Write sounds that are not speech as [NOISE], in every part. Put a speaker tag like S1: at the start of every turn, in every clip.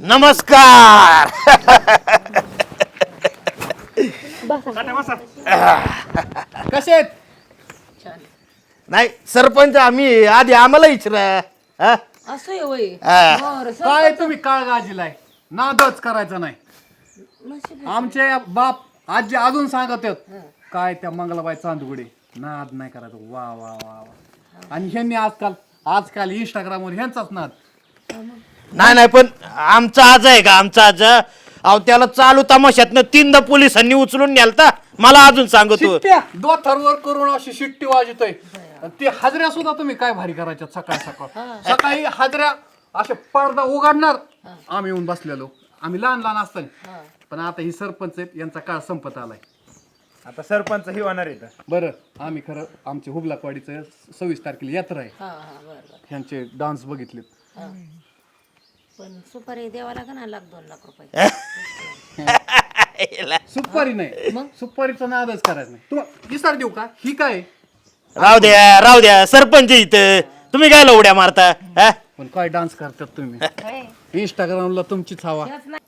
S1: नमस्कार.
S2: कसे आहेत?
S1: नाही सरपंच आम्ही आधी आम्हाला इचरा हा?
S3: असं आहे होय.
S1: हा.
S3: बरं, सर.
S2: काय तुम्ही काळ गाजीलाय? नादच करायचा नाही.
S3: नशीब.
S2: आमचे बाप आजी अजून सांगत आहेत. काय त्या मंगलाबाई चांदुगडे? नाद नाही करायचं. वा वा वा वा. आणि ह्यांनी आजकाल आजकाल इंस्टाग्रामवर ह्यांचाच नाद.
S1: नाही नाही पण आमचा आज आहे का? आमचा आज अहो त्याला चालू तमाशातनं तीनदा पोलिसांनी उचलून न्यालता मला अजून सांगतो.
S2: शिट्ट्या. दोथरवर करून अशी शिट्टी वाजतोय. आणि ते हाजऱ्या सुद्धा तुम्ही काय भारी करायच्या सकाळ सकाळ? सकाळी हाजऱ्या असे पडदा उघडणार. आम्ही येऊन बसलेलो. आम्ही लहान लहान असताना. पण आता ही सरपंच आहेत यांचा काळ संपत आलाय.
S4: आता सरपंच ही होणार आहे
S2: बरं आम्ही खरं आमच्या हुबलाकवाडीचं सव्वीस तारखेला यात्रा आहे.
S3: हा हा
S2: ह्यांचे डान्स बघितलेत.
S3: पण सुपारी द्यावा लागेल ना लाख दोन लाख रुपये. [LAUGHS]
S2: सुपारी नाही. मग? सुपारीचा नादच करायचा नाही. तू विसर देऊ का? ही काय?
S1: राहू द्या राहू द्या सरपंच इथं. तुम्ही काय उड्या मारता हा?
S2: पण काय डान्स करतात तुम्ही? इंस्टाग्रामला तुमचीच हवा.
S3: नाही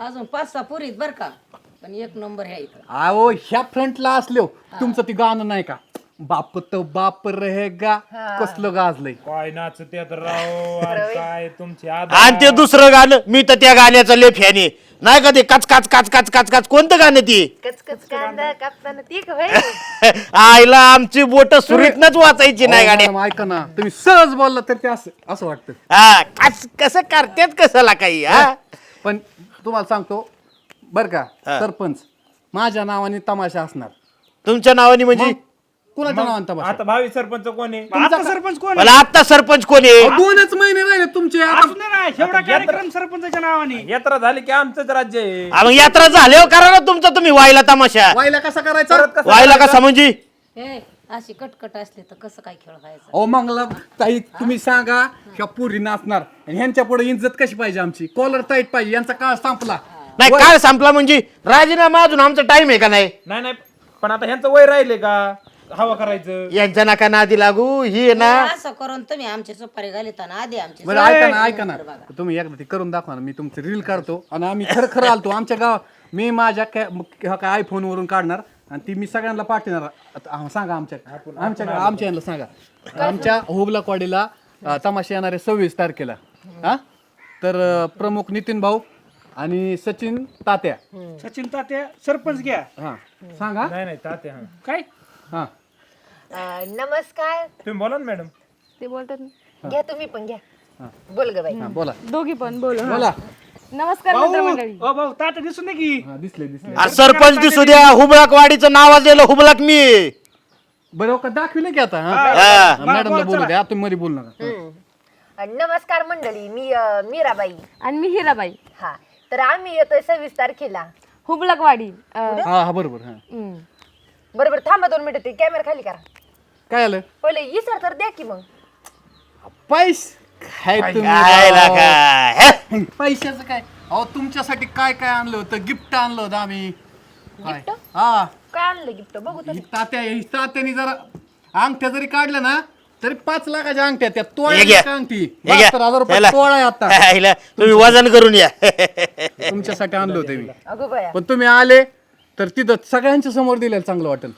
S3: अजून पाच सहा पुरीत बर का. पण एक नंबर ह्या इथं.
S2: अहो ह्या फ्रंटला असलो तुमचं ते गाणं नाही का? बाप तो बाप रहेगा. कसलं गाजलंय?
S4: काय नाचते तर राव? [LAUGHS] आणि काय तुमची आद
S1: आणि ते दुसरं गाणं मी तर त्या गाण्याचं लय फॅन आहे नाही का ते काच काच काच काच काच काच कोणतं गाणं ती? [LAUGHS]
S5: कचकच कांदा कापताना ती का होय? [LAUGHS]
S1: आईला आमची बोट सुरीतनच वाचायची नाही गाड्या
S2: मॅडम, ऐका ना. तुम्ही सहज बोलला तर ते असं असं वाटतं.
S1: हा काच कसं करतात कशाला काही हा?
S2: पण तुम्हाला सांगतो बर का सरपंच माझ्या नावाने तमाशा असणार.
S1: तुमच्या नावाने म्हणजे?
S2: कुणाच्या नावाने तमाशा
S4: आता भावी सरपंच कोण आहे?
S6: आता सरपंच कोण
S1: मला आता सरपंच कोण आहे?
S2: दोनच महिने राहिले तुमचे. आता
S6: कार्यक्रम सरपंचाच्या नावाने.
S4: यात्रा झाली की आमचंच राज्य आहे.
S1: हा, मग यात्रा झाल्यावर करा ना तुमचा तुम्ही व्हायला तमाशा.
S2: वायला कसा करायचा?
S1: व्हायला कसा म्हणजे?
S3: हे अशी कटकट असली तर कसं काय खेळ व्हायचं?
S2: अहो मंगला ताई तुम्ही सांगा ह्या पुरी नाचणार. आणि ह्यांच्या पुढे इज्जत कशी पाहिजे आमची? कॉलर टाईट पाहिजे यांचा काळ संपला.
S1: नाही काय संपला म्हणजे राजीनामा अजून आमचा टाइम आहे का नाही?
S4: नाही नाही पण आता ह्यांचं वय राहिले का? हवा करायचं.
S1: यांच्या नका नादी लागू ही आहे ना.
S3: असं करून तुम्ही आमची सुपारी घालिताना आधी आमची
S2: बरं ऐका ना ऐका ना. तुम्ही एकदा ते करून दाखवा ना मी तुमचं रील काढतो आणि आम्ही खरं खरं आलतो. आमच्या गाव मी माझ्या काय ह्या काय आयफोन वरून काढणार आणि ती मी सगळ्यांना पाठवणार. आता हा, सांगा आमच्या आमच्या आमच्या यांना सांगा. आमच्या हुबलाकवाडीला अं, तमाशा येणार आहे सव्वीस तारखेला. हा? तर अं, प्रमुख नितीन भाऊ आणि सचिन तात्या.
S6: सचिन तात्या सरपंच घ्या.
S2: हा. सांगा.
S4: नाही नाही तात्या हा.
S6: काय?
S2: हा.
S5: अं, नमस्कार.
S4: तुम्ही बोला ना मॅडम.
S5: ते बोलतात ना. घ्या तुम्ही पण घ्या. बोल ग बाई.
S2: हा बोला.
S7: दोघी पण बोल.
S2: बोला.
S7: नमस्कार मित्रमंडळी.
S6: ओ भाऊ तात्या दिसून दे की?
S2: हा दिसले दिसले.
S1: सरपंच दिसू द्या. हुबळाक वाडीचं नाव असलेलं हुबळाक मी. आहे.
S2: बरं का दाखविलं की आता हा.
S1: हा.
S2: मॅडमला बोलू द्या तुम्ही मध्ये बोलू नका.
S5: अं, नमस्कार मंडळी मी अं, मीराबाई.
S7: आणि मी हिराबाई.
S5: हा. तर आम्ही येतोय सव्वीस तारखेला.
S7: हुबलकवाडी अं,
S2: हा हा बरोबर हा.
S7: हम्म.
S5: बरोबर थांबा दोन मिनिटं ते कॅमेरा खाली करा.
S2: काय आलं?
S5: पहिले इसर तर द्या की मग.
S2: पैस काय तुम्ही
S1: काय
S2: राव?
S1: लागा, हे?
S2: पैशाचं काय? अहो तुमच्यासाठी काय काय आणलं होतं? गिफ्ट आणलं होतं आम्ही. काय? हा.
S5: काय आणलं गिफ्ट? बघू तर.
S2: ही तात्या ही तात्यानी जरा अंगठ्या जरी काढल्या ना तरी पाच लाखाच्या अंगठ्या त्या
S1: हे
S2: तोळ्या
S1: घ्या.
S2: अंगठी.
S1: हे घ्या.
S2: बहात्तर हजार रुपये
S1: ह्याला.
S2: तोळा आहे आता. [LAUGHS]
S1: तुम्ही वजन करून या. [LAUGHS]
S2: तुमच्यासाठी आणलं होतं मी.
S5: अगो बाया.
S2: पण तुम्ही आले तर तिथं सगळ्यांच्या समोर दिलेलं चांगलं वाटेल.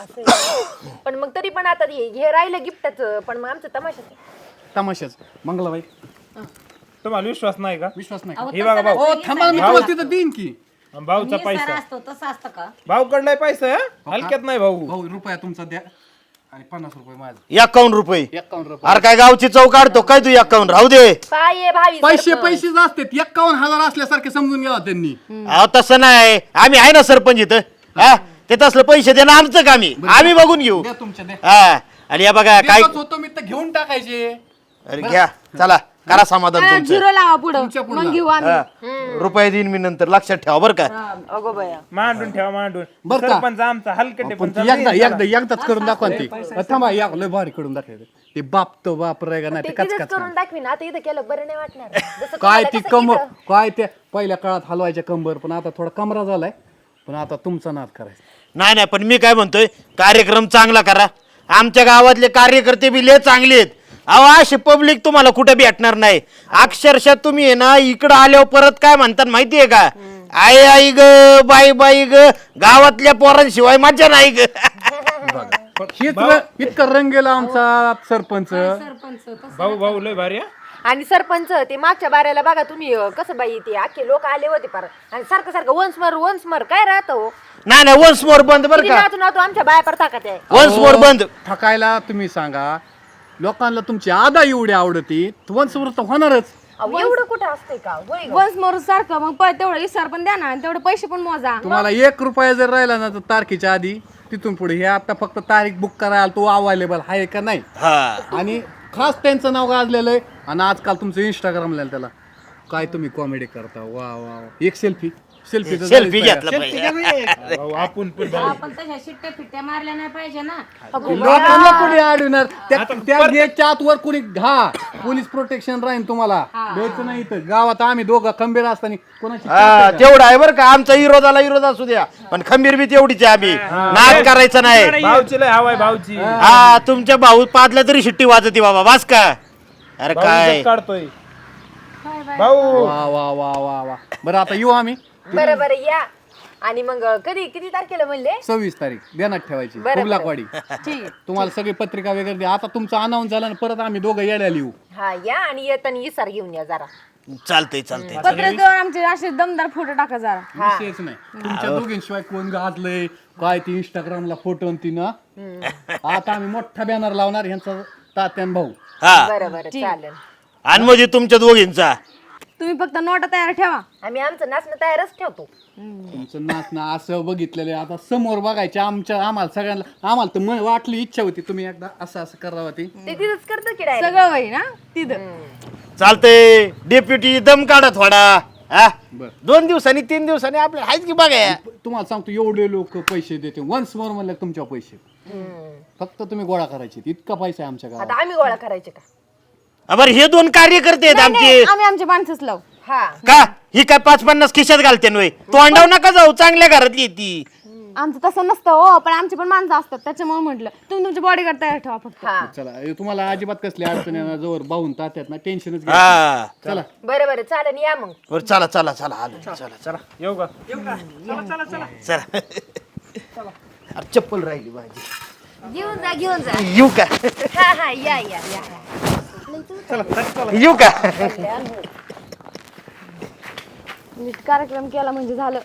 S5: असं आहे. पण मग तरी पण आता हे हे राहिलं गिफ्टच पण मग आमचं तमाशाच
S2: तमाशाच. मंगलाबाई.
S4: तुम्हाला विश्वास नाही का?
S2: विश्वास नाही
S4: हे बघा भाऊ.
S2: हो थांबा मी तुम्हाला तिथं देईन की.
S4: आणि भाऊचा पैसा.
S3: असतो तसं असतं का?
S4: भाऊ कडलाय पैसा हा? हलक्यात नाही भाऊ.
S2: भाऊ रुपया तुमचा द्या. आणि पन्नास रुपये माझं.
S1: एकावन्न रुपये.
S2: एकावन्न रुपये.
S1: अरे काय गावची चौ काढतो? काय तू एकावन्न? राहू दे.
S5: पाय भावी
S2: पैसे
S5: सरपंच.
S2: पैसेच असतात एक्कावन्न हजार असल्यासारखे समजून घ्यावा त्यांनी.
S1: अहो तसं नाही. आम्ही आहे ना सरपंच इथं हा? ते तसलं पैसे देणं आमचं काम आहे. आम्ही बघून घेऊ.
S2: द्या तुमच्या द्या.
S1: हा. आणि या बघा काय
S2: देतच होतो मी तर घेऊन टाकायचे.
S1: अरे घ्या चला करा समाधान तुमचं.
S7: झिरो लावा पुढं.
S2: तुमच्या पुढं.
S7: मग घेऊ आम्ही.
S1: रुपये देईन मी नंतर लक्षात ठेवा बरं का.
S5: अगो बाया.
S4: मांडून ठेवा मांडून.
S2: बरं का?
S4: सरपंच आमचा हलकटे
S2: पण
S4: पण
S2: ती एकदा एकदा एकदाच करून दाखवा ना ते. थांबा या लय भारी करून दाखवायचं ते. बाप तो बाप रेगा नाही
S5: ते
S2: ते कच
S5: तिथंच
S2: कच
S5: करून दाखवी ना आता इथं केलं बरं नाही वाटणार. जसं
S2: काय
S5: तुम्हाला
S2: ती
S5: कसं इथं-
S2: काय ते? पहिल्या काळात हलवायच्या कंबर पण आता थोडा कमरा झालाय. पण आता तुमचा नाद करायचा.
S1: नाही नाही पण मी काय म्हणतोय कार्यक्रम चांगला करा. आमच्या गावातले कार्यकर्ते बी लय चांगले आहेत. अहो अशी पब्लिक तुम्हाला कुठे भेटणार नाही. अक्षरशः तुम्ही आहे ना इकडं आल्यावर परत काय म्हणतात माहितीये का? आई आई ग बाई बाई ग गावातल्या पोरांशिवाय मजा नाही ग.
S2: हेच र- इतकं रंग गेला आमचा सरपंच.
S3: सरपंच तसं
S4: भाऊ भाऊ लय भारी हा.
S5: आणि सरपंच ते मागच्या बाऱ्याला बघा तुम्ही अं, कसं बाई ते अख्खे लोक आले होते पार. आणि सारखं सारखं वन्स मर वन्स मर काय राहतं हो?
S1: नाही नाही वन्स मोर बंद बर का.
S5: आमच्या बाया ताकद आहे
S1: वन्स मोर बंद.
S2: ठकायला तुम्ही सांगा लोकांना तुमची आदा एवढी आवडती वंशवर तर होणारच.
S5: अहो, एवढं कुठं असतंय का? गं.
S7: वन्स मोर सारखं मग प- तेवढं इसार पण द्या ना आणि तेवढे पैसे पण मोजा.
S2: तुम्हाला एक रुपया जर राहिला ना तर तारखेच्या आधी तिथून पुढे हे आता फक्त तारीख बुक करायला तो अवेलेबल आहे का नाही?
S1: हा.
S2: आणि खास त्यांचं नाव गाजलेलं आहे आणि आजकाल तुमचं इंस्टाग्रामला त्याला काय तुम्ही कॉमेडी करता? वा वा वा. एक सेल्फी सेल्फी
S1: सेल्फी घेतला पाहिजे.
S4: भाऊ [LAUGHS] आपण पण
S3: आपण तशा शिट्ट्या फिट्ट्या मारल्या नाही पाहिजे ना.
S2: लोकांना कोणी अडवणार? त्या त्या गेटच्या आतवर कोणी घा पोलीस प्रोटेक्शन राहील तुम्हाला. द्यायचं नाही इथं. गावात आम्ही दोघं खंबीर असताना कोणाची
S1: हा तेवढं आहे बरं का. आमचा विरोधाला विरोध असू द्या. पण खंबीर बी तेवढीच आहे आम्ही. नाद करायचं नाही.
S4: भाऊची लय हवाय भाऊची.
S1: हा. तुमच्या भाऊ पाचला तरी शिट्टी वाजती बाबा. वाच का? अरे
S4: भाऊ
S1: काय?
S4: इज्जत काढतोय भाऊ.
S2: वा वा वा वा वा. बरं आता येऊ आम्ही.
S5: बरं बरं या. आणि मग कधी किती तारखेला म्हणले?
S2: सव्वीस तारीख. देण्यात ठेवायची.
S5: बरं, बरं.
S7: ठीक.
S2: तुम्हाला सगळी पत्रिका वगैरे द्या. आता तुमचा अनाऊन्स झाला ना परत आम्ही दोघं येड्या लिहू.
S5: हा या आणि येताना इसार घेऊन या जरा.
S1: चालतंय चालतंय.
S7: पत्रकावर आमचे असे दमदार फोटो टाका जरा.
S2: विषयच नाही. तुमच्या दोघींशिवाय कोण गाजलंय? काय ती इंस्टाग्रामला फोटो ती ना? आता आम्ही मोठा बॅनर लावणार ह्यांचा तात्यान भाऊ.
S1: हा.
S5: बरं बरं चालेल.
S1: आणि म्हणजे तुमच्या दोघींचा.
S7: तुम्ही फक्त नोटा तयार ठेवा.
S5: आम्ही आमचं नाचणं तयारच ठेवतो.
S2: तुमचं नाचणं असं बघितलेलं आहे. आता समोर बघायचे आमच्या आम्हाला सगळ्यांना आम्हाला तर मन- वाटली इच्छा होती तुम्ही एकदा असं असं करावं ती.
S5: ते तिथंच करतो की direct?
S7: सगळं होई ना? तिथं.
S1: चालतंय. डेप्युटी दम काढा थोडा हा?
S2: बर.
S1: दोन दिवसांनी तीन दिवसांनी आपले आहेच की बघा
S2: तुम्हाला सांगतो एवढे लोक पैसे देते. वन्स मोर म्हणलं तुमच्या पैसे. फक्त तुम्ही गोळा करायचे. इतका पैसा आहे आमच्या गावात.
S5: आता आम्ही गोळा करायचे का?
S1: बरं हे दोन कार्यकर्ते आहेत
S7: नाही, नाही,
S1: आमचे
S7: आम्ही आमचे माणसंच लावू.
S5: हा.
S1: का? ही काय पाच पन्नास खिशात घालते नव्हे? तोंडाव नका जाऊ चांगल्या घरातली आहे ती
S7: आमचं तसं नसतं हो पण आमचे पण माणसं असतात त्याच्यामुळे म्हटलं तुम्ही तुमचे बॉडीगार्ड तयार ठेवा फक्त.
S5: हा.
S2: चला हे तुम्हाला अजिबात कसली अडचण येणार जवळ बाहून तात्यात ना टेन्शनच घ्या.
S1: हा.
S2: चला.
S5: बरं बरं चालेल या मग.
S1: बरं चला चला चला आलो. चला. चला
S4: येऊ का?
S6: चला चला
S1: चला. अरे, चप्पल राहिली माझी.
S5: घेऊन जा घेऊन जा.
S1: येऊ का?
S5: हा हा या या या.
S1: येऊ का?
S7: नीट कार्यक्रम केला म्हणजे झालं.